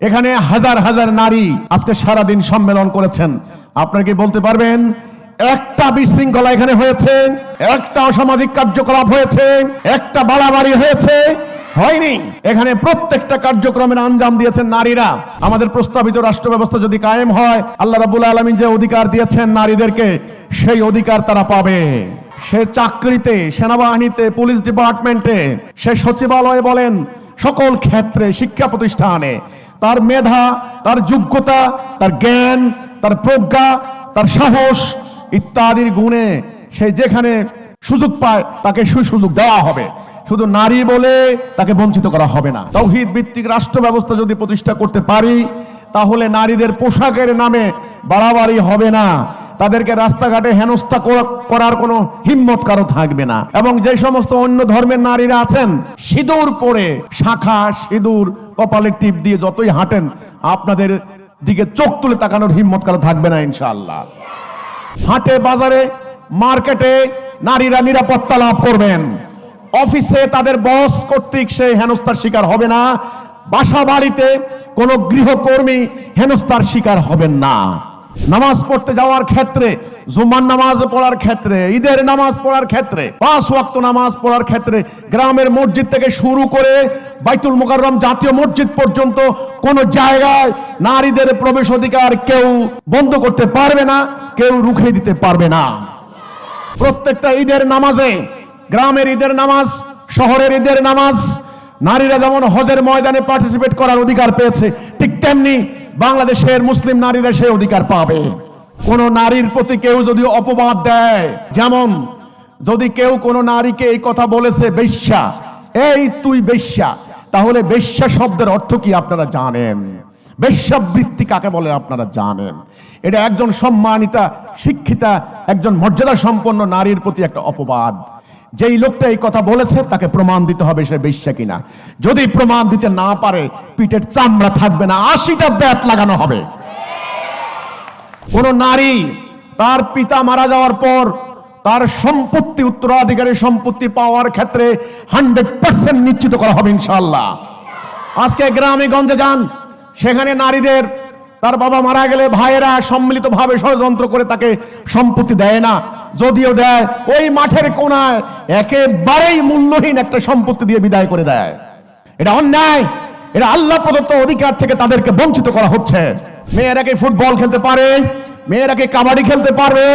এখানে হাজার হাজার নারী আজকে সারাদিন সম্মেলন করেছেন। আপনারা কি বলতে পারবেন? একটা বিশৃঙ্খলা এখানে হয়েছে, একটা অসামাজিক কার্যকলাপ হয়েছে, একটা বাড়াবাড়ি হয়েছে, হয়নি। এখানে প্রত্যেকটা কার্যক্রমের আঞ্জাম দিয়েছেন নারীরা। আমাদের প্রস্তাবিত রাষ্ট্র ব্যবস্থা যদি কায়েম হয়, আল্লাহ রাবুল আলমী যে অধিকার দিয়েছেন নারীদেরকে, সেই অধিকার তারা পাবে। সে চাকরিতে, সেনাবাহিনীতে, পুলিশ ডিপার্টমেন্টে, সে সচিবালয়ে বলেন, সকল ক্ষেত্রে, শিক্ষা প্রতিষ্ঠানে তার মেধা, তার যোগ্যতা, তার জ্ঞান, তার প্রজ্ঞা, তার সাহস ইত্যাদির গুণে সে যেখানে সুযোগ পায়, তাকে সুযোগ দেওয়া হবে। শুধু নারী বলে তাকে বঞ্চিত করা হবে না। তৌহিদ ভিত্তিক রাষ্ট্র ব্যবস্থা যদি প্রতিষ্ঠা করতে পারি, তাহলে নারীদের পোশাকের নামে বাড়াবাড়ি হবে না। তাদেরকে রাস্তাঘাটে হেনস্থা করার কোনো হিম্মত কারও থাকবে না। এবং যে সমস্ত অন্য ধর্মের নারীরা আছেন, সিঁদুর পরে শাখা সিঁদুর কপালে টিপ দিয়ে যতই হাঁটেন, আপনাদের দিকে চোখ তুলে তাকানোর হিম্মত কারও থাকবে না ইনশাআল্লাহ। হাটে, বাজারে, মার্কেটে নারীরা নিরাপত্তা লাভ করবেন। অফিসে তাদের বস কর্তৃক সে হেনস্থার শিকার হবে না। বাসা বাড়িতে কোনো গৃহকর্মী হেনস্থার শিকার হবেন না। নামাজ পড়তে যাওয়ার ক্ষেত্রে জুম্মার নামাজ পড়ার ক্ষেত্রে, ঈদের নামাজ পড়ার ক্ষেত্রে, পাঁচ ওয়াক্ত নামাজ পড়ার ক্ষেত্রে গ্রামের মসজিদ থেকে শুরু করে বাইতুল মুকাররম জাতীয় মসজিদ পর্যন্ত কোন জায়গায় নারীদের প্রবেশ অধিকার কেউ বন্ধ করতে পারবে না, কেউ রুখে দিতে পারবে না। প্রত্যেকটা ঈদের নামাজে, গ্রামের ঈদের নামাজ, শহরের ঈদের নামাজ নারীরা যেমন হজের ময়দানে পার্টিসিপেট করার অধিকার পেয়েছে, ঠিক তেমনি বাংলাদেশের মুসলিম নারীরা সেই অধিকার পাবে। কোন নারীর প্রতি কেউ যদি অপবাদ দেয়, যেমন যদি কেউ কোন নারীকে এই কথা বলেছে, বেশ্যা, এই তুই বেশ্যা তাহলে বেশ্যা শব্দের অর্থ কি আপনারা জানেন? বেশ্যাবৃত্তি কাকে বলে আপনারা জানেন? এটা একজন সম্মানিতা, শিক্ষিতা, একজন মর্যাদা সম্পন্ন নারীর প্রতি একটা অপবাদ। যেই লোকটা এই কথা বলেছে, তাকে প্রমাণ দিতে হবে সে বেশ্যা কিনা। যদি প্রমাণ দিতে না পারে, পিঠের চামড়া থাকবে না, আশিটা ব্যাট লাগানো হবে। কোন নারী তার পিতা মারা যাওয়ার পর, তার সম্পত্তি, উত্তরাধিকারী সম্পত্তি পাওয়ার ক্ষেত্রে হান্ড্রেড পার্সেন্ট নিশ্চিত করা হবে ইনশাল্লাহ আজকে গ্রামে গঞ্জে যান, সেখানে নারীদের তার বাবা মারা গেলে ভাইয়েরা সম্মিলিতভাবে ষড়যন্ত্র করে তাকে সম্পত্তি দেয় না। যদিও দেয়, ওই মাঠের কোনায় একেবারেই মূল্যহীন একটা সম্পত্তি দিয়ে বিদায় করে দেয়। এটা অন্যায়। এটা আল্লাহ প্রদত্ত অধিকার থেকে তাদেরকে বঞ্চিত করা হচ্ছে। মেয়েরা কি ফুটবল খেলতে পারে? মেয়েরা কি কাবাডি খেলতে পারবে?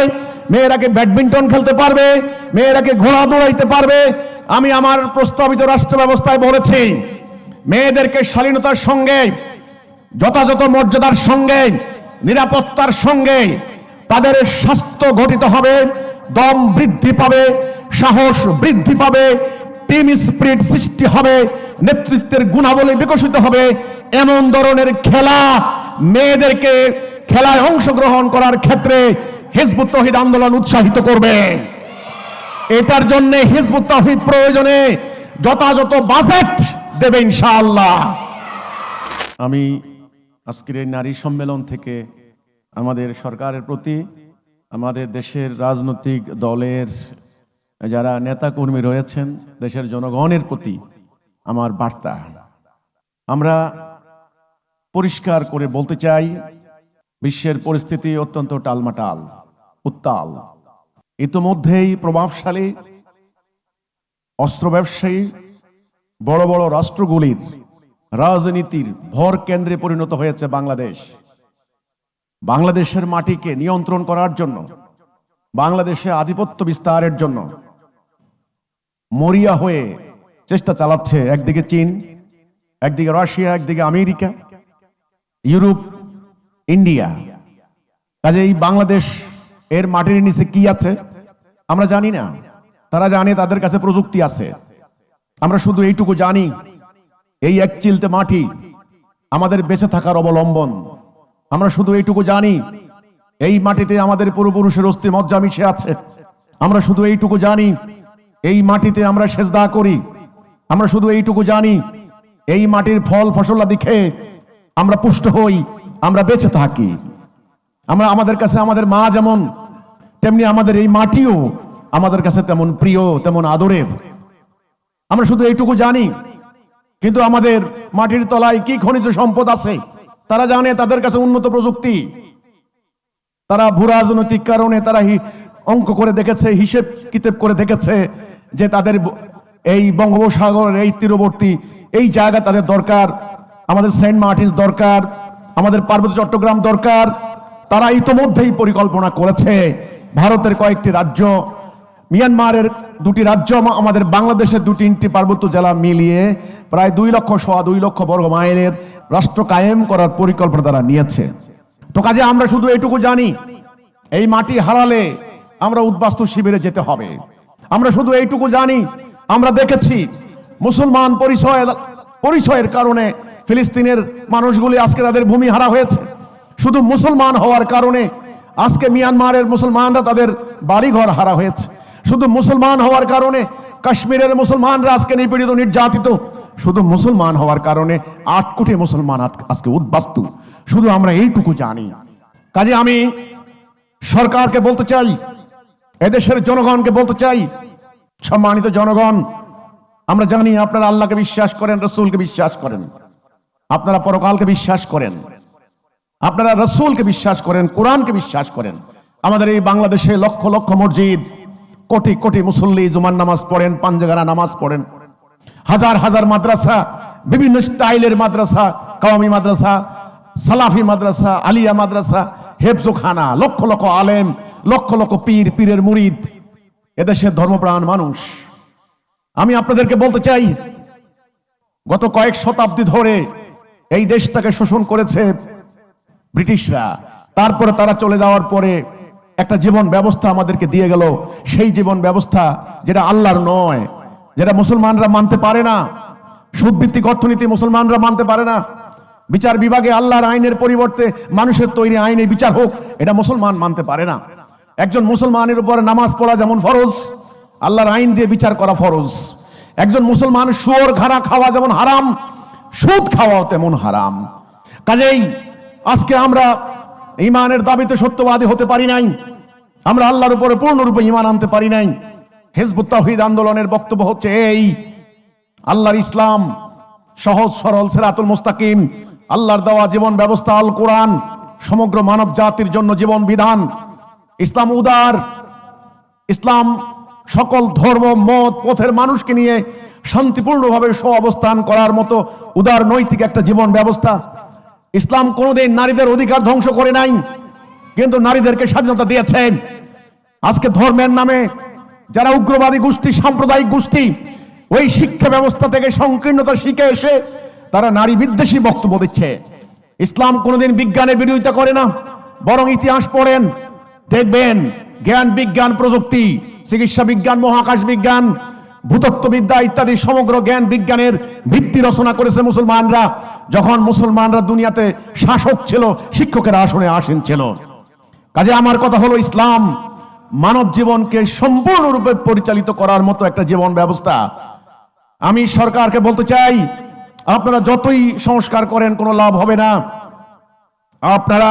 মেয়েরা কি ব্যাডমিন্টন খেলতে পারবে? মেয়েরা কি ঘোড়া দৌড়াইতে পারবে? আমি আমার প্রস্তাবিত রাষ্ট্র ব্যবস্থায় বলেছি, মেয়েদেরকে শালীনতার সঙ্গে যথাযথ মর্যাদার সঙ্গে, নিরাপত্তার সঙ্গে তাদের স্বাস্থ্য গঠিত হবে, দম বৃদ্ধি পাবে, সাহস বৃদ্ধি পাবে, টিম স্পিরিট সৃষ্টি হবে, নেতৃত্বের গুণাবলী বিকশিত হবে। এমন ধরনের খেলা মেয়েদেরকে খেলায় অংশগ্রহণ করার ক্ষেত্রে হিজবুত তহিদ আন্দোলন উৎসাহিত করবে। এটার জন্য হিজবুত তহিদ প্রয়োজনে যথাযথ বাজেট দেবে ইনশাআল্লাহ। আমি আজকের এই নারী সম্মেলন থেকে আমাদের সরকারের প্রতি, আমাদের দেশের রাজনৈতিক দলের যারা নেতাকর্মী রয়েছেন, দেশের জনগণের প্রতি আমার বার্তা। আমরা পরিষ্কার করে বলতে চাই, বিশ্বের পরিস্থিতি অত্যন্ত টালমাটাল, উত্তাল। ইতোমধ্যেই প্রভাবশালী অস্ত্র ব্যবসায়ী, বড় বড় রাষ্ট্রগুলির রাজনীতির ভর কেন্দ্রে পরিণত হয়েছে বাংলাদেশ। বাংলাদেশের মাটিকে নিয়ন্ত্রণ করার জন্য, বাংলাদেশে আধিপত্য বিস্তারের জন্য মরিয়া হয়ে চেষ্টা চালাচ্ছে একদিকে চীন, একদিকে রাশিয়া, একদিকে আমেরিকা, ইউরোপ, ইন্ডিয়া। কাজে এই বাংলাদেশ এর মাটির নিচে কি আছে, আমরা জানি না। তারা জানে তাদের কাছে প্রযুক্তি আছে। আমরা শুধু এইটুকু জানি এই এক চিলতে মাটি আমাদের বেঁচে থাকার অবলম্বন। আমরা শুধু এইটুকু জানি, এই মাটিতে আমাদের পূর্বপুরুষের অস্থি মজ্জা মিশে আছে। আমরা শুধু এইটুকু জানি, এই মাটিতে আমরা সেজদা করি। আমরা শুধু এইটুকু জানি, এই মাটির ফল ফসলাদি খেয়ে আমরা পুষ্ট হই, আমরা বেঁচে থাকি। আমরা আমাদের কাছে আমাদের মা যেমন, তেমনি আমাদের এই মাটিও আমাদের কাছে তেমন প্রিয়, তেমন আদরের। আমরা শুধু এইটুকু জানি কিন্তু আমাদের মাটির তলায় কি খনিজ সম্পদ আছে? তারা জানে তাদের কাছে উন্নত প্রযুক্তি। তারা ভূ রাজনৈতিক কারণে তারা অঙ্ক করে দেখেছে, হিসেব কিতাব করে দেখেছে যে তাদের এই বঙ্গোপসাগরের এই তীরবর্তী এই জায়গা তাদের দরকার। আমাদের সেন্ট মার্টিন দরকার, আমাদের পার্বত্য চট্টগ্রাম দরকার। তারা ইতোমধ্যেই পরিকল্পনা করেছে ভারতের কয়েকটি রাজ্য। মিয়ানমারের দুটি রাজ্য আমাদের বাংলাদেশের দু তিনটি পার্বত্য জেলা মিলিয়ে প্রায় দুই লক্ষ সোয়া দুই লক্ষ বর্গ মাইলের রাষ্ট্র কায়েম করার পরিকল্পনা তারা নিয়েছে। তো কাজে আমরা শুধু এটুকু জানি, এই মাটি হারালে আমরা উদ্বাস্তু শিবিরে যেতে হবে। আমরা শুধু এইটুকু জানি, আমরা দেখেছি মুসলমান পরিচয়, পরিচয়ের কারণে ফিলিস্তিনের মানুষগুলি আজকে তাদের ভূমি হারা হয়েছে। শুধু মুসলমান হওয়ার কারণে আজকে মিয়ানমারের মুসলমানরা তাদের বাড়িঘর হারা হয়েছে। শুধু মুসলমান হওয়ার কারণে কাশ্মীরের মুসলমানরা আজকে নিপীড়িত, নির্যাতিত শুধু মুসলমান হওয়ার কারণে আট কোটি মুসলমান আজকে উদ্বাস্তু। শুধু আমরা এইটুকু জানি। কাজে আমি সরকারকে বলতে চাই, এদেশের জনগণকে বলতে চাই, সম্মানিত জনগণ, আমরা জানি আপনারা আল্লাহকে বিশ্বাস করেন, রসুলকে বিশ্বাস করেন। আপনারা পরকালকে বিশ্বাস করেন। আপনারা রসুলকে বিশ্বাস করেন, কোরআনকে বিশ্বাস করেন। আমাদের এই বাংলাদেশে লক্ষ লক্ষ মসজিদ, কোটি কোটি মুসল্লি জুমান নামাজ পড়েন পাঞ্জাগানা নামাজ পড়েন। হাজার হাজার মাদ্রাসা, বিভিন্ন স্টাইলের মাদ্রাসা, কাওয়ামি মাদ্রাসা, সালাফি মাদ্রাসা, আলিয়া মাদ্রাসা, হেফজোখানা, লক্ষ লক্ষ আলেম, লক্ষ লক্ষ পীর, পীরের মুরিদ এদেশের ধর্মপ্রাণ মানুষ। আমি আপনাদেরকে বলতে চাই, গত কয়েক শতাব্দী ধরে এই দেশটাকে শোষণ করেছে ব্রিটিশরা। তারপরে তারা চলে যাওয়ার পরে একটা জীবন ব্যবস্থা আমাদেরকে দিয়ে গেল। সেই জীবন ব্যবস্থা যেটা আল্লাহর নয় যেটা মুসলমানরা মানতে পারে না, সুদভিত্তিক অর্থনীতি মুসলমানরা মানতে পারে না, বিচার বিভাগে আল্লাহর আইনের পরিবর্তে মানুষের তৈরি আইনে বিচার হোক, এটা মুসলমান মানতে পারে না। একজন মুসলমানের উপর নামাজ পড়া যেমন ফরজ, আল্লাহর আইন দিয়ে বিচার করা ফরজ। একজন মুসলমান শুয়োর ঘাড়া খাওয়া যেমন হারাম, সুদ খাওয়াও তেমন হারাম। কাজেই আজকে আমরা ইমানের দাবিতে সত্যবাদী হতে পারি নাই, আমরা আল্লাহর উপরে পূর্ণরূপে ইমান আনতে পারি নাই। হেজবুত তাহিদ আন্দোলনের বক্তব্য হচ্ছে এই। আল্লাহর ইসলাম, সহজ সরল সেরাতুল মুস্তাকিম, আল্লাহর দেওয়া জীবন ব্যবস্থা আল কোরআন, সমগ্র মানব জাতির জন্য জীবন বিধান। ইসলাম উদার, ইসলাম সকল ধর্ম, মত, পথের মানুষকে নিয়ে শান্তিপূর্ণভাবে সহ অবস্থান করার মতো উদার নৈতিক একটা জীবন ব্যবস্থা। ইসলাম কোনোদিন নারীদের অধিকার ধ্বংস করে নাই, কিন্তু নারীদেরকে স্বাধীনতা দিয়েছেন আজকে ধর্মের নামে যারা উগ্রবাদী গোষ্ঠী, সাম্প্রদায়িক গোষ্ঠী, ওই শিক্ষা ব্যবস্থা থেকে সংকীর্ণতা শিখে এসে তারা নারী বিদ্বেষী বক্তব্য দিচ্ছে। ইসলাম কোনোদিন বিজ্ঞানের বিরোধিতা করে না, বরং ইতিহাস পড়েন, দেখবেন, জ্ঞান বিজ্ঞান প্রযুক্তি, চিকিৎসা বিজ্ঞান, মহাকাশ বিজ্ঞান, ভূতত্ত্ববিদ্যা ইত্যাদি সমগ্র জ্ঞান বিজ্ঞানের ভিত্তি রচনা করেছে মুসলমানরা, যখন মুসলমানরা দুনিয়াতে শাসক ছিল, শিক্ষকের আসনে আসীন ছিল। কাজে আমার কথা হলো ইসলাম মানব জীবনকে সম্পূর্ণরূপে পরিচালিত করার মতো একটা জীবন ব্যবস্থা। আমি সরকারকে বলতে চাই, আপনারা যতই সংস্কার করেন, কোনো লাভ হবে না। আপনারা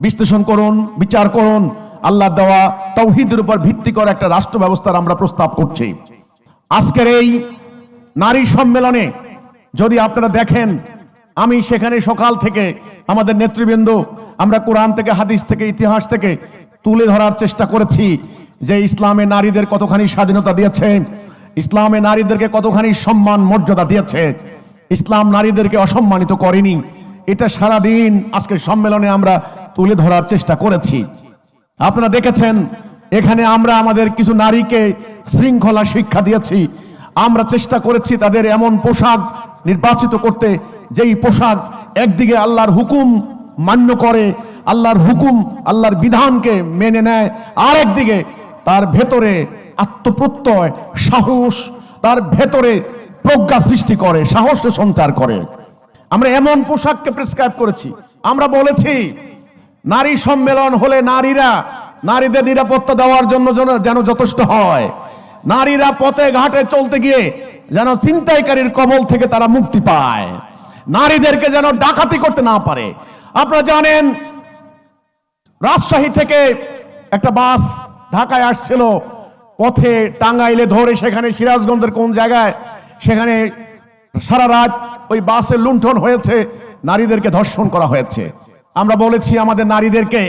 বিশ্লেষণ করুন, বিচার করুন, আল্লাহ দেওয়া তৌহিদের উপর ভিত্তি করে একটা রাষ্ট্র ব্যবস্থার আমরা প্রস্তাব করছি। আজকের এই নারী সম্মেলনে যদি আপনারা দেখেন, আমি সেখানে সকাল থেকে আমাদের নেতৃবৃন্দ, আমরা কোরআন থেকে, হাদিস থেকে, ইতিহাস থেকে তুলে ধরার চেষ্টা করেছি যে ইসলামে নারীদের কতখানি স্বাধীনতা দিয়েছে, ইসলামে নারীদেরকে কতখানি সম্মান, মর্যাদা দিয়েছে, ইসলাম নারীদেরকে অসম্মানিত করেনি। এটা সারাদিন আজকের সম্মেলনে আমরা তুলে ধরার চেষ্টা করেছি। আপনারা দেখেছেন, এখানে আমরা আমাদের কিছু নারীকে শৃঙ্খলা শিক্ষা দিয়েছি। আমরা চেষ্টা করেছি তাদের এমন পোশাক নির্বাচিত করতে, যেই পোশাক একদিকে আল্লাহর হুকুম মান্য করে আল্লাহর হুকুম, আল্লাহর বিধানকে মেনে নেয়। আর একদিকে তার ভেতরে আত্মপ্রত্যয়, সাহস, তার ভেতরে প্রজ্ঞা সৃষ্টি করে, সাহসে সঞ্চার করে। আমরা এমন পোশাককে প্রেসক্রাইব করেছি। আমরা বলেছি, নারী সম্মেলন হলে নারীরা, নারীদের নিরাপত্তা দেওয়ার জন্য যেন- যথেষ্ট হয়। নারীরা পথে ঘাটে চলতে গিয়ে যেন ছিনতাইকারীর কবল থেকে তারা মুক্তি পায়। নারীদেরকে যেন ডাকাতি করতে না পারে। আপনারা জানেন রাজশাহী থেকে একটা বাস ঢাকায় আসছিল। পথে টাঙ্গাইলে ধরে সেখানে সিরাজগঞ্জের কোন জায়গায়, সেখানে সারা রাত ওই বাসে লুণ্ঠন হয়েছে, নারীদেরকে ধর্ষণ করা হয়েছে। আমরা বলেছি আমাদের নারীদেরকে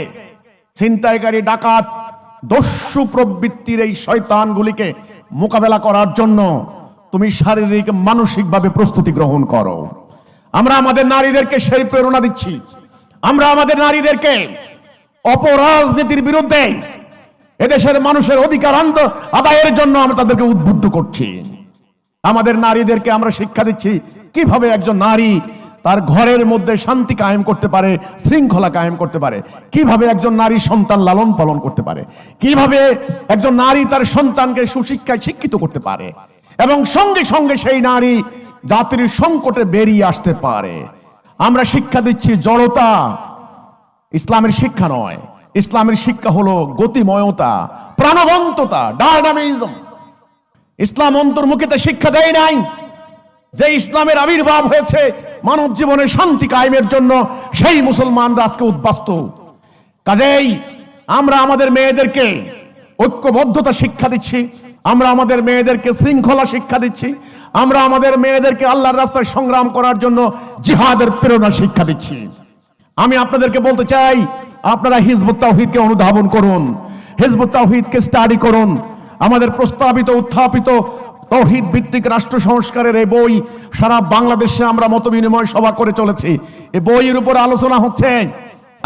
ছিনতাইকারী, ডাকাত, দস্যু প্রবৃত্তির এই শয়তানগুলিকে মোকাবেলা করার জন্য তুমি শারীরিক, মানসিকভাবে প্রস্তুতি গ্রহণ করো। আমরা আমাদের নারীদেরকে সেই প্রেরণা দিচ্ছি। আমরা আমাদের নারীদেরকে অপরাজনীতির বিরুদ্ধে এদেশের মানুষের অধিকার আদায়ের জন্য আমরা তাদেরকে উদ্বুদ্ধ করছি। আমাদের নারীদেরকে আমরা শিক্ষা দিচ্ছি কীভাবে একজন নারী তার ঘরের মধ্যে শান্তি কায়েম করতে পারে, শৃঙ্খলা কায়েম করতে পারে, কীভাবে একজন নারী সন্তান লালন পালন করতে পারে, কীভাবে একজন নারী তার সন্তানকে সুশিক্ষায় শিক্ষিত করতে পারে এবং সঙ্গে সঙ্গে সেই নারী জাতির সংকটে বেরিয়ে আসতে পারে। আমরা শিক্ষা দিচ্ছি জড়তা ইসলামের শিক্ষা নয়। ইসলামের শিক্ষা হলো গতিময়তা, প্রাণবন্ততা, ডায়নামিজম। ইসলাম অন্তর্মুখিতে শিক্ষা দেয় নাই। যে ইসলামের আবির্ভাব হয়েছে মানব জীবনে শান্তি কায়েমের জন্য, সেই মুসলমানরা আজকে উদ্বাস্ত। কাজেই আমরা আমাদের মেয়েদেরকে ঐক্যবদ্ধতা শিক্ষা দিচ্ছি, আমরা আমাদের মেয়েদেরকে শৃঙ্খলা শিক্ষা দিচ্ছি, আমরা আমাদের মেয়েদেরকে আল্লাহর রাস্তায় সংগ্রাম করার জন্য জিহাদের প্রেরণা শিক্ষা দিচ্ছি। আমি আপনাদেরকে বলতে চাই, আপনারা হিজবুত তাওহীদকে অনুধাবন করুন, হিজবুত তাওহীদকে স্টাডি করুন। আমাদের প্রস্তাবিত, উত্থাপিত তৌহিদ ভিত্তিক রাষ্ট্র সংস্কারের এই বই সারা বাংলাদেশে আমরা মত বিনিময় সভা করে চলেছি। এই বইয়ের উপর আলোচনা হচ্ছে।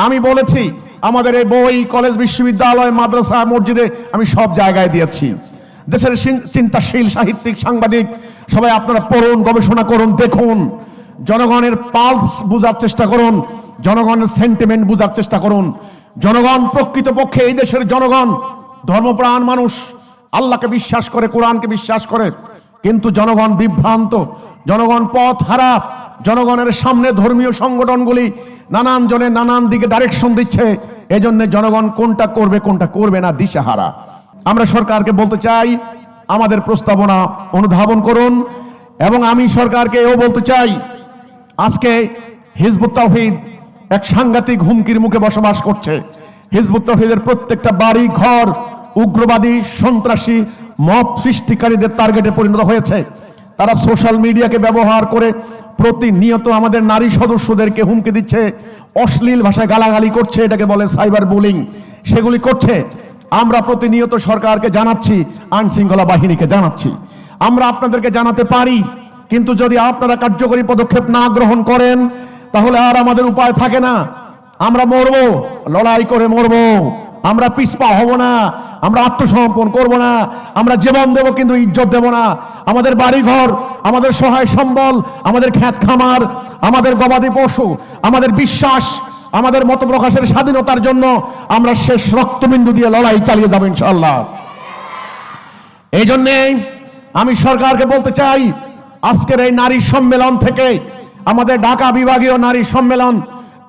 আমি বলেছি, আমাদের এই বই কলেজ, বিশ্ববিদ্যালয়, মাদ্রাসা, মসজিদে আমি সব জায়গায় দিয়েছি। দেশের চিন্তাশীল, সাহিত্যিক, সাংবাদিক, সবাই আপনারা পড়ুন, গবেষণা করুন, দেখুন। জনগণের পালস বোঝার চেষ্টা করুন। জনগণের সেন্টিমেন্ট বোঝার চেষ্টা করুন। জনগণ প্রকৃতপক্ষে এই দেশের জনগণ, ধর্মপ্রাণ মানুষ, আল্লাহকে বিশ্বাস করে, কোরআনকে বিশ্বাস করে। কিন্তু জনগণ বিভ্রান্ত, জনগণ পথ হারা, জনগণের সামনে ধর্মীয় সংগঠনগুলি নানান জনে নানান দিকে ডাইরেকশন দিচ্ছে। এজন্য জনগণ কোনটা করবে কোনটা করবে না, দিশাহারা। আমরা সরকারকে বলতে চাই, আমাদের প্রস্তাবনা অনুধাবন করুন এবং আমি সরকারকে এও বলতে চাই, আজকে হিজবুত তাওহীদ এক সাংঘাতিক হুমকির মুখে বসবাস করছে। হিজবুত তাওহীদের প্রত্যেকটা বাড়ি, ঘর, উগ্রবাদী, সন্ত্রাসী, মব সৃষ্টিকারীদের টার্গেটে পরিণত হয়েছে। তারা সোশ্যাল মিডিয়াকে ব্যবহার করে প্রতিনিয়ত আমাদের নারী সদস্যদেরকে হুমকি দিচ্ছে, অশ্লীল ভাষায় গালাগালি করছে, এটাকে বলে সাইবার বুলিং সেগুলি করছে। আমরা প্রতিনিয়ত সরকারকে জানাচ্ছি আইন শৃঙ্খলা বাহিনীকে জানাচ্ছি। আমরা আপনাদেরকে জানাতে পারি, কিন্তু যদি আপনারা কার্যকরী পদক্ষেপ না গ্রহণ করেন তাহলে আর আমাদের উপায় থাকে না। আমরা মরবো, লড়াই করে মরবো। আমরা পিছপা হব না, আমরা আত্মসমর্পণ করব না, আমরা জীবন দেব কিন্তু ইজ্জত দেব না। আমাদের বাড়িঘর, আমাদের সহায় সম্বল, আমাদের খ্যাত খামার, আমাদের গবাদি পশু, আমাদের বিশ্বাস, আমাদের মত প্রকাশের স্বাধীনতার জন্য আমরা শেষ রক্তবিন্দু দিয়ে লড়াই চালিয়ে যাব ইনশাল্লাহ এই জন্যে আমি সরকারকে বলতে চাই, আজকের এই নারী সম্মেলন থেকে আমাদের ঢাকা বিভাগীয় নারী সম্মেলন,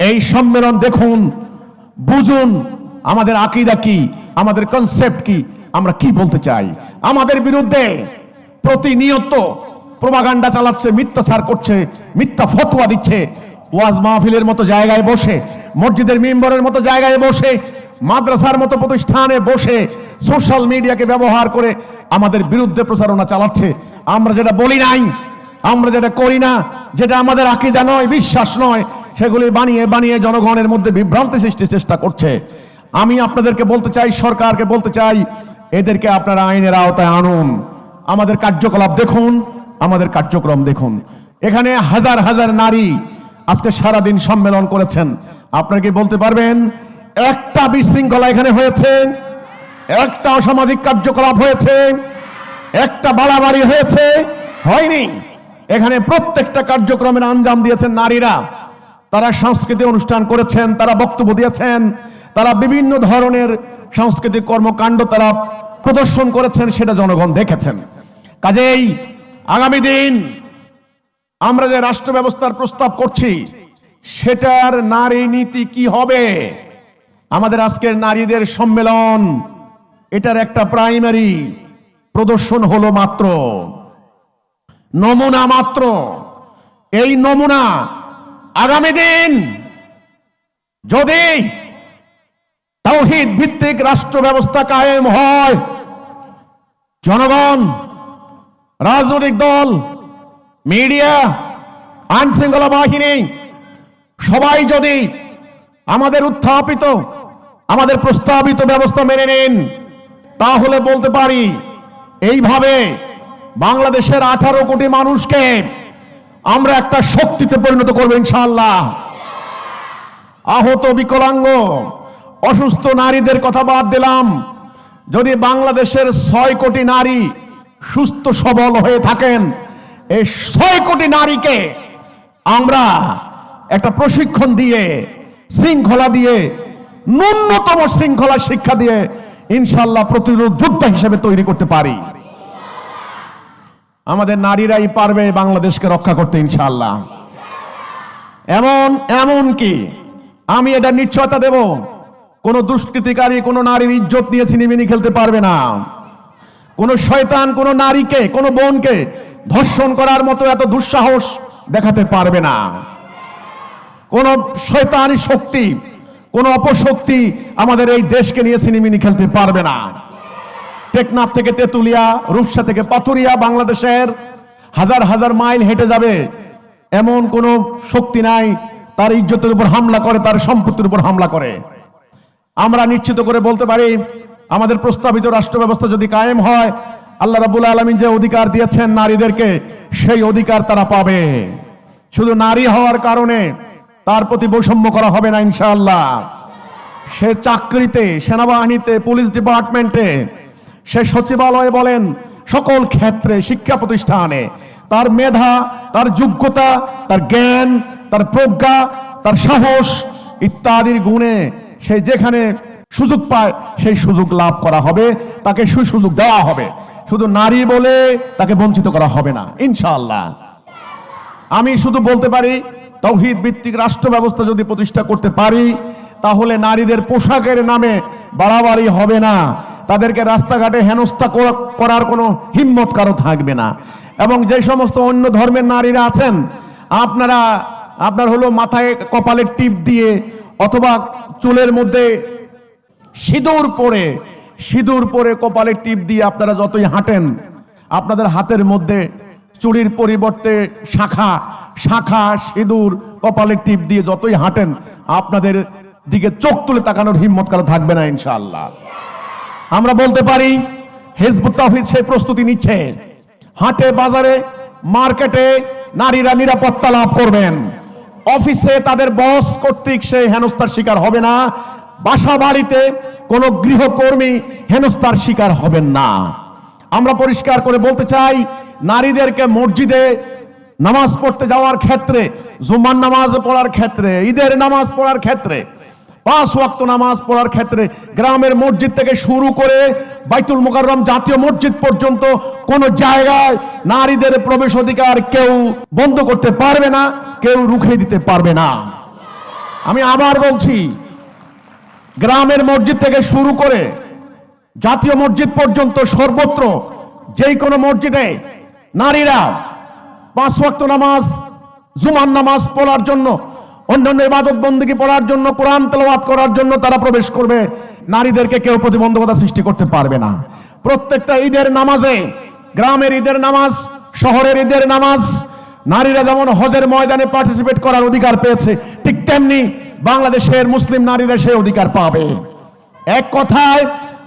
এই সম্মেলন দেখুন, বুঝুন আমাদের আকিদা কি, আমাদের কনসেপ্ট কি, আমরা কি বলতে চাই। আমাদের বিরুদ্ধে প্রতিনিয়ত প্রভাগান্ডা চালাচ্ছে, মিথ্যাচার করছে, মিথ্যা ফতোয়া দিচ্ছে। ওয়াজ মাহফিলের মতো জায়গায় বসে, মসজিদের মেম্বরের মতো জায়গায় বসে, মাদ্রাসার মতো প্রতিষ্ঠানে বসে সোশ্যাল মিডিয়াকে ব্যবহার করে আমাদের বিরুদ্ধে প্রচারণা চালাচ্ছে। আমরা যেটা বলি নাই আমরা যেটা করি না, যেটা আমাদের আকিদা নয়, বিশ্বাস নয়, সেগুলি বানিয়ে বানিয়ে জনগণের মধ্যে বিভ্রান্তি সৃষ্টির চেষ্টা করছে। আমি আপনাদেরকে বলতে চাই, সরকারকে বলতে চাই, এদেরকে আপনারা আইনের আওতায় আনুন। আমাদের কার্যকলাপ দেখুন, আমাদের কার্যক্রম দেখুন। এখানে হাজার হাজার নারী আজকে সারাদিন সম্মেলন করেছেন। আপনারা কি বলতে পারবেন? একটা বিশৃঙ্খলা এখানে হয়েছে, একটা অসামাজিক কার্যকলাপ হয়েছে, একটা বাড়াবাড়ি হয়েছে, হয়নি। এখানে প্রত্যেকটা কার্যক্রমের আঞ্জাম দিয়েছেন নারীরা। তারা সাংস্কৃতিক অনুষ্ঠান করেছেন, তারা বক্তব্য দিয়েছেন, তারা বিভিন্ন ধরনের সাংস্কৃতিক কর্মকাণ্ড তারা প্রদর্শন করেছেন, সেটা জনগণ দেখেছেন। কাজেই আগামী দিন আমরা যে রাষ্ট্র ব্যবস্থার প্রস্তাব করছি, সেটার নারী নীতি কি হবে? আমাদের আজকের নারীদের সম্মেলন, এটার একটা প্রাইমারি প্রদর্শন হলো মাত্র। নমুনা মাত্র। এই নমুনা আগামী দিন যদি তৌহিদ ভিত্তিক রাষ্ট্র ব্যবস্থা কায়েম হয়, জনগণ, রাজনৈতিক দল, মিডিয়া আইন শৃঙ্খলা বাহিনী, সবাই যদি আমাদের উত্থাপিত, আমাদের প্রস্তাবিত ব্যবস্থা মেনে নিন, তাহলে বলতে পারি, এইভাবে বাংলাদেশের আঠারো কোটি মানুষকে আমরা একটা শক্তিতে পরিণত করব ইনশাআল্লাহ। আহত বিকলাঙ্গ, অসুস্থ নারীদের কথা বাদ দিলাম। যদি বাংলাদেশের ছয় কোটি নারী সুস্থ, সবল হয়ে থাকেন, এই ছয় কোটি নারীকে আমরা একটা প্রশিক্ষণ দিয়ে, শৃঙ্খলা দিয়ে, ন্যূনতম শৃঙ্খলা শিক্ষা দিয়ে ইনশাল্লাহ প্রতিরোধ যোদ্ধা হিসেবে তৈরি করতে পারি। আমাদের নারীরাই পারবে বাংলাদেশকে রক্ষা করতে ইনশাল্লাহ এমন এমন কি? আমি এটা নিশ্চয়তা দেব। কোন দুষ্কৃতিকারী, কোন নারীর ইজ্জত নিয়ে ছিনিমিনি খেলতে পারবে না। কোন শয়তান, কোন নারীকে, কোন বোনকে ধর্ষণ করার মতো এত দুঃসাহস দেখাতে পারবে না। কোন শয়তানি শক্তি, কোন অপশক্তি আমাদের এই দেশকে নিয়ে ছিনিমিনি খেলতে পারবে না। টেকনাফ থেকে তেতুলিয়া, রূপসা থেকে পাথুরিয়া বাংলাদেশের হাজার হাজার মাইল হেঁটে যাবে। এমন কোন শক্তি নাই, তার ইজ্জতের উপর হামলা করে, তার সম্পত্তির উপর হামলা করে। আমরা নিশ্চিত করে বলতে পারি, আমাদের প্রস্তাবিত রাষ্ট্র ব্যবস্থা যদি কায়েম হয়, আল্লাহ রাবুল আলমিন যে অধিকার দিয়েছেন নারীদেরকে, সেই অধিকার তারা পাবে। শুধু নারী হওয়ার কারণে তার প্রতি বৈষম্য করা হবে না ইনশাআল্লাহ। সে চাকরিতে, সেনাবাহিনীতে, পুলিশ ডিপার্টমেন্টে সে সচিবালয়ে বলেন, সকল ক্ষেত্রে, শিক্ষা প্রতিষ্ঠানে তার মেধা, তার যোগ্যতা, তার জ্ঞান, তার প্রজ্ঞা, তার সাহস ইত্যাদির গুণে সে যেখানে সুযোগ পায়, সেই সুযোগ লাভ করা হবে, তাকে সুযোগ দেওয়া হবে। শুধু নারী বলে তাকে বঞ্চিত করা হবে না, ইনশাআল্লাহ। আমি শুধু বলতে পারি, তৌহিদ ভিত্তিক রাষ্ট্র ব্যবস্থা যদি প্রতিষ্ঠা করতে পারি, তাহলে নারীদের পোশাকের নামে বাড়াবাড়ি হবে না। তাদেরকে রাস্তাঘাটে হেনস্থা করার কোনো হিম্মত কারও থাকবে না। এবং যে সমস্ত অন্য ধর্মের নারীরা আছেন, আপনারা, আপনার হলো মাথায় কপালের টিপ দিয়ে অথবা চুলের মধ্যে সিঁদুর পরে সিঁদুর পরে কপালে টিপ দিয়ে আপনারা যতই হাঁটেন, আপনাদের হাতের মধ্যে চুড়ির পরিবর্তে শাখা শাখা, সিঁদুর, কপালে টিপ দিয়ে যতই হাঁটেন, আপনাদের দিকে চোখ তুলে তাকানোর হিম্মত কারও থাকবে না ইনশাআল্লাহ। আমরা বলতে পারি, হেজবুত তাহিদ সেই প্রস্তুতি নিচ্ছে। হাটে, বাজারে, মার্কেটে নারীরা নিরাপত্তা লাভ করবেন। অফিসে তাদের বস কর্তৃক সে হেনস্থার শিকার হবে না। বাসা বাড়িতে কোনো গৃহকর্মী হেনস্থার শিকার হবেন না। আমরা পরিষ্কার করে বলতে চাই, নারীদেরকে মসজিদে নামাজ পড়তে যাওয়ার ক্ষেত্রে জুমান নামাজ পড়ার ক্ষেত্রে, ঈদের নামাজ পড়ার ক্ষেত্রে পাঁচ ওয়াক্ত নামাজ পড়ার ক্ষেত্রে গ্রামের মসজিদ থেকে শুরু করে বাইতুল মোকাররম জাতীয় মসজিদ পর্যন্ত কোন জায়গায় নারীদের প্রবেশ অধিকার কেউ বন্ধ করতে পারবে না, কেউ রুখে দিতে পারবে না। আমি আবার বলছি, গ্রামের মসজিদ থেকে শুরু করে জাতীয় মসজিদ পর্যন্ত সর্বত্র যেই কোনো মসজিদে নারীরা পাঁচ ওয়াক্ত নামাজ, জুমার নামাজ পড়ার জন্য অন্যান্য ইবাদত বন্দীকে পড়ার জন্য, কোরআন তেলাওয়াত করার জন্য তারা প্রবেশ করবে। নারীদেরকে কেউ প্রতিবন্ধকতা সৃষ্টি করতে পারবে না। প্রত্যেকটা ঈদের নামাজে, গ্রামের ঈদের নামাজ, শহরের ঈদের নামাজ, নারীরা যেমন হজের ময়দানে পার্টিসিপেট করার অধিকার পেয়েছে, ঠিক তেমনি বাংলাদেশের মুসলিম নারীরা সেই অধিকার পাবে। এক কথায়,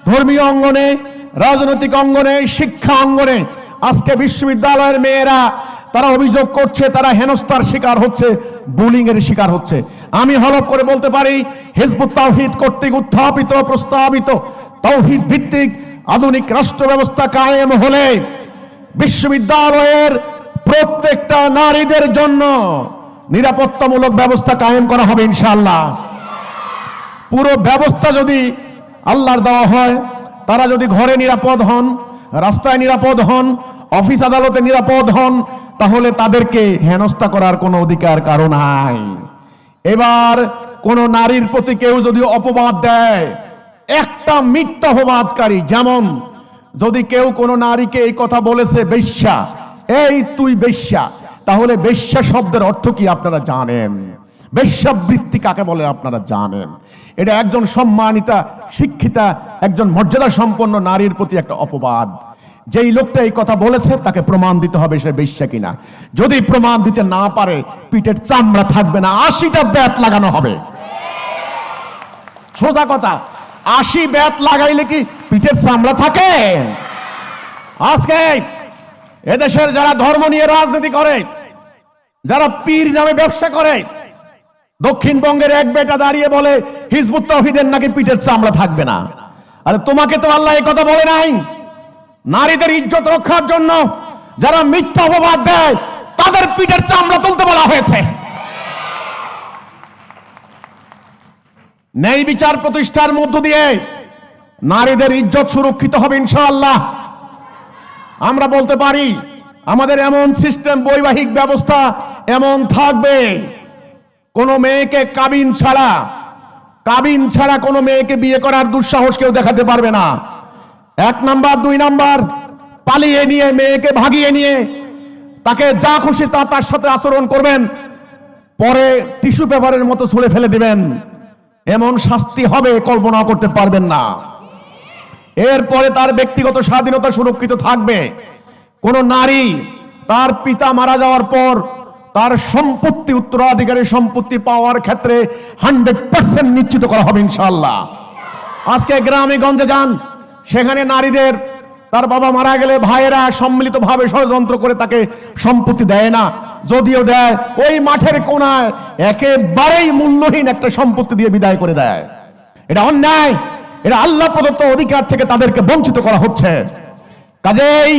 ধর্মীয় অঙ্গনে, রাজনৈতিক অঙ্গনে, শিক্ষা অঙ্গনে, আজকে বিশ্ববিদ্যালয়ের মেয়েরা তারা অভিযোগ করছে, তারা হেনস্থার শিকার হচ্ছে বুলিং এর শিকার হচ্ছে। আমি হলফ করে বলতে পারি, হিজবুত তাওহিদ কর্তৃক উত্থাপিত, প্রস্তাবিত তৌহিদ ভিত্তিক আধুনিক রাষ্ট্র ব্যবস্থা কায়েম হলে বিশ্ববিদ্যালয়ের প্রত্যেকটা নারীদের জন্য নিরাপত্তামূলক ব্যবস্থা কায়েম করা হবে ইনশাআল্লাহ। পুরো ব্যবস্থা যদি আল্লাহর দেওয়া হয়, তারা যদি ঘরে নিরাপদ হন, রাস্তায় নিরাপদ হন, অফিস আদালতে নিরাপদ হন তাহলে তাদেরকে হেনস্থা করার কোনো অধিকার কারও নাই। এবার কোন নারীর প্রতি কেউ যদি অপবাদ দেয়, একটা মিথ্যা অপবাদকারী যেমন যদি কেউ কোনো নারীকে এই কথা বলেছে, বেশ্যা, এই তুই বেশ্যা তাহলে বেশ্যা শব্দের অর্থ কি আপনারা জানেন? বেশ্যাবৃত্তি কাকে বলে আপনারা জানেন? এটা একজন সম্মানিতা, শিক্ষিতা, একজন মর্যাদা সম্পন্ন নারীর প্রতি একটা অপবাদ। যেই লোকটা এই কথা বলেছে, তাকে প্রমাণ দিতে হবে সে বেশ্যা কিনা। যদি প্রমাণ দিতে না পারে, পিঠের চামড়া থাকবে না, আশিটা ব্যাট লাগানো হবে। সোজা কথা, আশি ব্যাট লাগাইলে কি পিঠের চামড়া থাকে? আজকে এদেশের যারা ধর্ম নিয়ে রাজনীতি করে, যারা পীর নামে ব্যবসা করে, দক্ষিণবঙ্গের এক বেটা দাঁড়িয়ে বলে, হিজবুত তৌহিদের নাকি পিঠের চামড়া থাকবে না? আরে তোমাকে তো আল্লাহ এই কথা বলে নাই। নারীদের ইজ্জত রক্ষার জন্য যারা মিথ্যা অপবাদ দেয়, তাদের পিঠের চামড়া তুলতে বলা হয়েছে। ন্যায় বিচার প্রতিষ্ঠার মধ্য দিয়ে নারীদের ইজ্জত সুরক্ষিত হবে ইনশাআল্লাহ। আমরা বলতে পারি, আমাদের এমন সিস্টেম বৈবাহিক ব্যবস্থা এমন থাকবে, কোন মেয়েকে কাবিন ছাড়া কাবিন ছাড়া কোনো মেয়েকে বিয়ে করার দুঃসাহস কেউ দেখাতে পারবে না। এক নাম্বার, দুই নাম্বার, পালিয়ে নিয়ে, মেয়েকে ভাগিয়ে নিয়ে তাকে যা খুশি তা তার সাথে আচরণ করবেন, পরে টিস্যু পেপারের মতো ছুঁড়ে ফেলে দিবেন। এমন শাস্তি হবে কল্পনা করতে পারবেন না। এরপরে তার ব্যক্তিগত স্বাধীনতা সুরক্ষিত থাকবে। কোন নারী তার পিতা মারা যাওয়ার পর তার সম্পত্তি, উত্তরাধিকারী সম্পত্তি পাওয়ার ক্ষেত্রে হান্ড্রেড পার্সেন্ট নিশ্চিত করা হবে ইনশাল্লাহ আজকে গ্রামে গঞ্জে যান সেখানে নারীদের তার বাবা মারা গেলে ভাইয়েরা সম্মিলিতভাবে ষড়যন্ত্র করে তাকে সম্পত্তি দেয় না। যদিও দেয়, ওই মাঠের কোনায় একেবারেই মূল্যহীন একটা সম্পত্তি দিয়ে বিদায় করে দেয়। এটা অন্যায়, এটা আল্লাহ প্রদত্ত অধিকার থেকে তাদেরকে বঞ্চিত করা হচ্ছে। কাজেই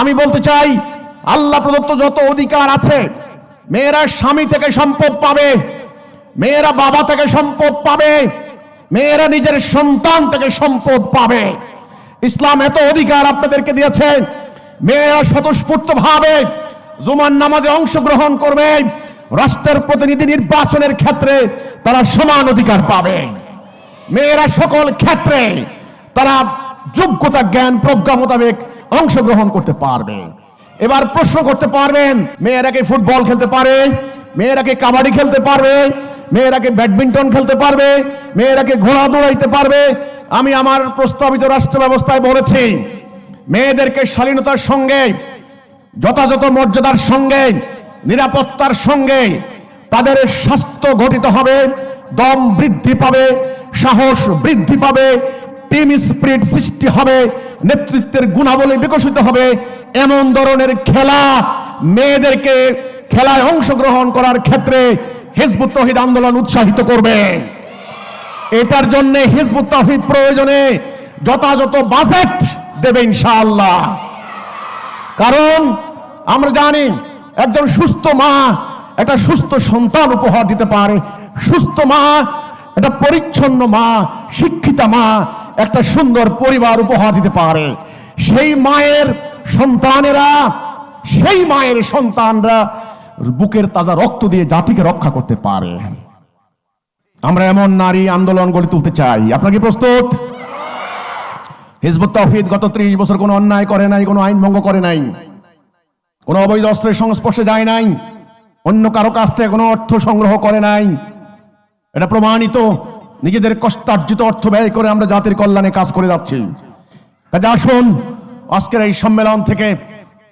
আমি বলতে চাই, আল্লাহ প্রদত্ত যত অধিকার আছে, মেয়েরা স্বামী থেকে সম্পদ পাবে, মেয়েরা বাবা থেকে সম্পদ পাবে মেয়েরা নিজের সন্তান থেকে সম্পদ পাবে। ইসলাম এত অধিকার আপনাদেরকে দিয়েছে। মেয়েরা স্বতঃস্ফূর্ত ভাবে জুমার নামাজে অংশগ্রহণ করবে। রাষ্ট্রের প্রতিনিধি নির্বাচনের ক্ষেত্রে তারা সমান অধিকার পাবে। মেয়েরা সকল ক্ষেত্রে তারা যোগ্যতা, জ্ঞান, প্রজ্ঞা মোতাবেক অংশগ্রহণ করতে পারবে। এবার প্রশ্ন করতে পারবেন, মেয়েরা কি ফুটবল খেলতে পারে? মেয়েরা কি কাবাডি খেলতে পারবে? মেয়েরা কি ব্যাডমিন্টন খেলতে পারবে, মেয়েরাকে ঘোড়া দৌড়াইতে পারবে। আমি আমার প্রস্তাবিত রাষ্ট্র ব্যবস্থায় বলেছি, মেয়েদেরকে শালীনতার সঙ্গে, যথাযথ মর্যাদার সঙ্গে, নিরাপত্তার সঙ্গে তাদের স্বাস্থ্য গঠিত হবে, দম বৃদ্ধি পাবে, সাহস বৃদ্ধি পাবে, টিম স্পিরিট সৃষ্টি হবে, নেতৃত্বের গুণাবলী বিকশিত হবে। এমন ধরনের খেলা মেয়েদেরকে খেলায় অংশগ্রহণ করার ক্ষেত্রে হিজবুত তহিদ আন্দোলন উৎসাহিত করবে। এটার জন্য হিজবুত তহিদ প্রয়োজনে যথাযথ বাজেট দেবে ইনশাআল্লাহ। কারণ আমরা জানি একজন সুস্থ মা একটা সুস্থ সন্তান উপহার দিতে পারে। সুস্থ মা, একটা পরিচ্ছন্ন মা, শিক্ষিতা মা, একটা সুন্দর পরিবার উপহার দিতে পারে। সেই মায়ের সন্তানেরা, সেই মায়ের সন্তানরা বুকের তাজা রক্ত দিয়ে জাতিকে রক্ষা করতে পারে। আমরা এমন নারী আন্দোলন গড়ে তুলতে চাই। আপনার কি প্রস্তুত? হিজবুত তাওহীদ গত ত্রিশ বছর কোনো অন্যায় করে নাই, কোনো আইন ভঙ্গ করে নাই, কোনো অবৈধ অস্ত্রের সংস্পর্শে যায় নাই, অন্য কারও কাছ থেকে কোনো অর্থ সংগ্রহ করে নাই। এটা প্রমাণিত নিজেদের কষ্টার্জিত অর্থ ব্যয় করে আমরা জাতির কল্যাণে কাজ করে যাচ্ছি। আসুন, আজকের এই সম্মেলন থেকে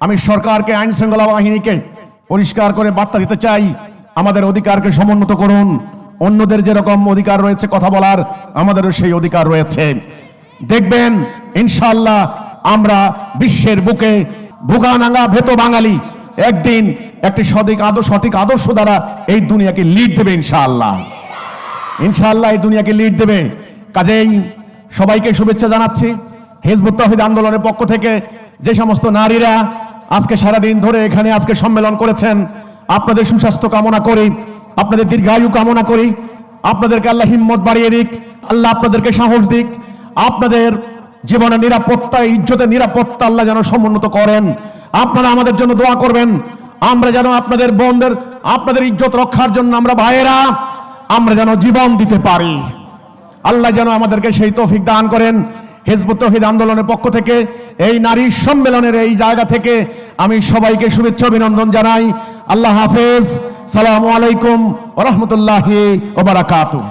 আমি সরকারকে আইন শৃঙ্খলা বাহিনীকে পরিষ্কার করে বার্তা দিতে চাই। আমাদের অধিকারকে সমুন্নত করুন। অন্যদের যেরকম অধিকার রয়েছে কথা বলার, আমাদেরও সেই অধিকার রয়েছে। দেখবেন ইনশাল্লাহ আমরা বিশ্বের বুকে বুগানাঙ্গা ভেত বাঙালি একদিন একটি সঠিক আদর্শ সঠিক আদর্শ দ্বারা এই দুনিয়াকে লিড দেবে ইনশাআল্লাহ। ইনশাআল্লাহ এই দুনিয়াকে লিড দেবে। কাজেই সবাইকে শুভেচ্ছা জানাচ্ছি। হিজবুত তাহিদ আন্দোলনের পক্ষ থেকে যে সমস্ত নারীরা আজকে সারাদিন ধরে এখানে আজকে সম্মেলন করেছেন। আপনাদের সুস্বাস্থ্য কামনা করি, আপনাদের দীর্ঘায়ু কামনা করি। আপনাদেরকে আল্লাহ হিম্মত বাড়িয়ে দিক, আল্লাহ আপনাদেরকে সাহস দিক। আপনাদের জীবনের নিরাপত্তা, ইজ্জতের নিরাপত্তা আল্লাহ যেন সমুন্নত করেন। আপনারা আমাদের জন্য দোয়া করবেন। আমরা যেন আপনাদের বোনদের আপনাদের ইজ্জত রক্ষার জন্য আমরা ভাইয়েরা, আমরা যেন জীবন দিতে পারি। আল্লাহ যেন আমাদেরকে সেই তৌফিক দান করেন। হিজবুত তহিদ আন্দোলনের পক্ষ থেকে এই নারী সম্মেলনের এই জায়গা থেকে আমি সবাইকে শুভেচ্ছা অভিনন্দন জানাই। আল্লাহ হাফেজ। সালামু আলাইকুম ওরহমতুল্লাহি ওবারাকাতুহ